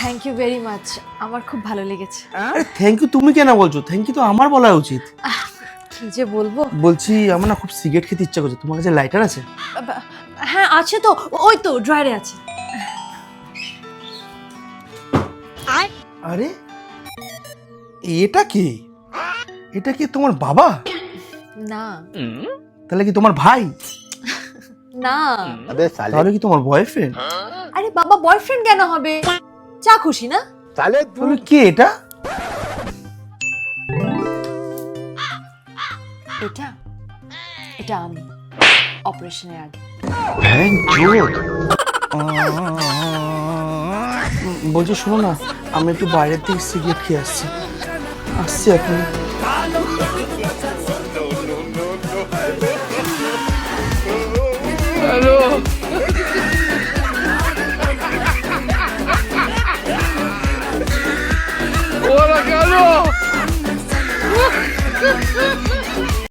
Thank you very much আমার খুব ভালো লেগেছে। থ্যাংক ইউ তুমি কেন বলছো? থ্যাংক ইউ তো আমার বলা উচিত। কি যে বলব? বলছি আমার না খুব সিগারেট খেতে ইচ্ছা করছে। তোমার কাছে লাইটার আছে? হ্যাঁ আছে তো। ওই তো ড্রয়ারে আছে। আরে এটা কি? এটা কি তোমার বাবা? না। তাহলে কি তোমার ভাই? না। তাহলে কি তোমার বয়ফ্রেন্ড আরে বাবা বয়ফ্রেন্ড কেন হবে? চা খুশি না? তাহলে তুমি কি এটা? এটা? এটা আমি অপারেশনের আগে। বলছি শোনো না আমি একটু বাইরের থেকে সিগারেট খেয়ে আসছি। আসছি এখন। হ্যালো। Ha ha ha!